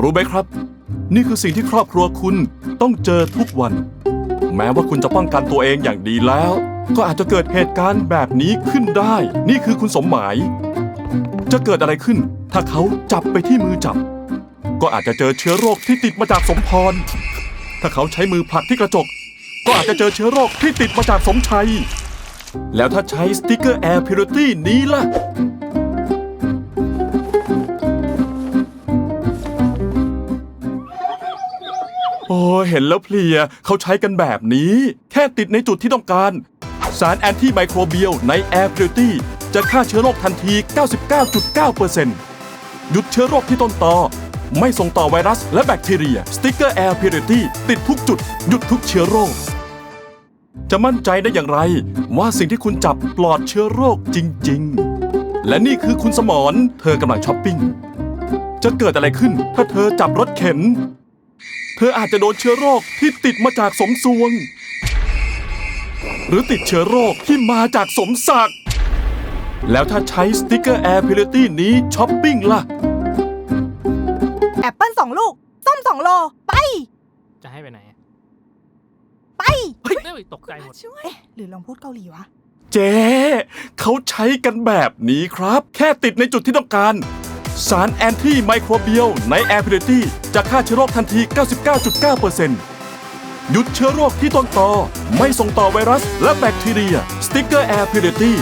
รู้ไหมครับ นี่คือสิ่งที่ครอบครัวคุณต้องเจอทุกวัน แม้ว่าคุณจะป้องกันตัวเองอย่างดีแล้ว ก็อาจจะเกิดเหตุการณ์แบบนี้ขึ้นได้ นี่คือคุณสมหมาย จะเกิดอะไรขึ้น ถ้าเขาจับไปที่มือจับ ก็อาจจะเจอเชื้อโรคที่ติดมาจากสมพร ถ้าเขาใช้มือผลักที่กระจก ก็อาจจะเจอเชื้อโรคที่ติดมาจากสมชัย แล้วถ้าใช้สติกเกอร์ Air Purity นี้ล่ะ โอ้เห็นแล้วเพลียเขาใช้กันแบบนี้ แค่ติดในจุดที่ต้องการ สารแอนตี้ไมโครเบียลใน Air Purity จะฆ่าเชื้อโรคทันที 99.9%หยุดเชื้อโรคที่ต้นตอ ไม่ส่งต่อไวรัสและแบคทีเรีย สติกเกอร์ Air Purity ติดทุกจุด หยุดทุกเชื้อโรค จะมั่นใจได้อย่างไร ว่าสิ่งที่คุณจับปลอดเชื้อโรคจริง ๆ และนี่คือคุณสมรเธอกำลังช้อปปิ้งจะเกิดอะไรขึ้นถ้าเธอจับรถเข็น เธออาจจะโดนเชื้อโรคที่ติดมาจากสมซวง หรือติดเชื้อโรคที่มาจากสมศักดิ์แล้วถ้าใช้สติกเกอร์ Air Purity นี้ช้อปปิ้งล่ะ แอปเปิ้ลสองลูก ส้มสองโล ไป จะให้ไปไหนอะไปเฮ้ยเอ้ยตกใจหมด ช่วย หรือลองพูดเกาหลีวะ เจ๊เขาใช้กันแบบนี้ครับ แค่ติดในจุดที่ต้องการ สารแอนตี้ไมโครเบียลใน Air Purity จะฆ่าเชื้อโรคทันที 99.9%หยุดเชื้อโรคที่ต้นตอ ไม่ส่งต่อไวรัส และแบคทีเรีย สติกเกอร์ Air Purity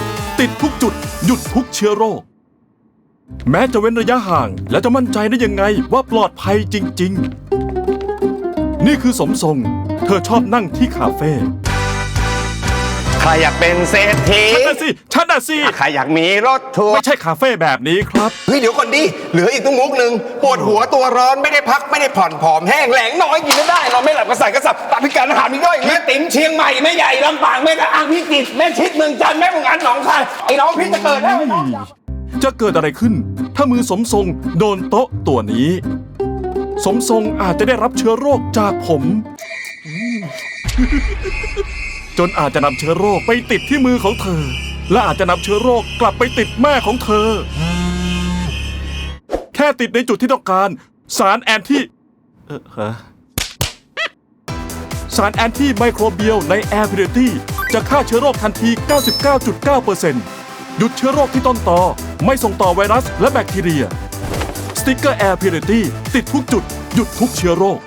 ติดทุกจุด หยุดทุกเชื้อโรค แม้จะเว้นระยะห่าง แล้วจะมั่นใจได้ยังไงว่าปลอดภัยจริง ๆ นี่คือสมทรง เธอชอบนั่งที่คาเฟ่ ใครอยากเป็นเศรษฐีฉันน่ะสิฉันน่ะสิ ใครอยากมีรถทัวร์ไม่ใช่คาเฟ่แบบนี้ครับ เฮ้ยเดี๋ยวก่อนดิ เหลืออีกตั้งมุกหนึ่งปวดหัวตัวร้อนไม่ได้พักไม่ได้ผ่อนผอมแห้งแหลงน้อยกินไม่ได้นอนไม่หลับกระสับกระสับตับพิการอาหารมีด้วยแม่ติ๋มเชียงใหม่แม่ใหญ่ลำปางแม่กระอังพิจิตรแม่ชิดเมืองจันทร์แม่หงอันหนองคายไอ้น้องพิษจะเกิดแล้วไอ้น้องจะเกิดอะไรขึ้น ถ้ามือสมทรงโดนโต๊ะตัวนี้ สมทรงอาจจะได้รับเชื้อโรคจากผมอืม จนอาจจะนำเชื้อโรคไปติดที่มือของเธอ และอาจจะนำเชื้อโรคกลับไปติดแม่ของเธอ แค่ติดในจุดที่ต้องการ สารแอนที่เออฮะสารแอนตี้ไมโครเบียลใน Air Purity จะฆ่าเชื้อโรคทันที 99.9%หยุดเชื้อโรคที่ต้นตอไม่ส่งต่อไวรัสและแบคทีเรีย สติกเกอร์ Air Purity ติดทุกจุด หยุดทุกเชื้อโรค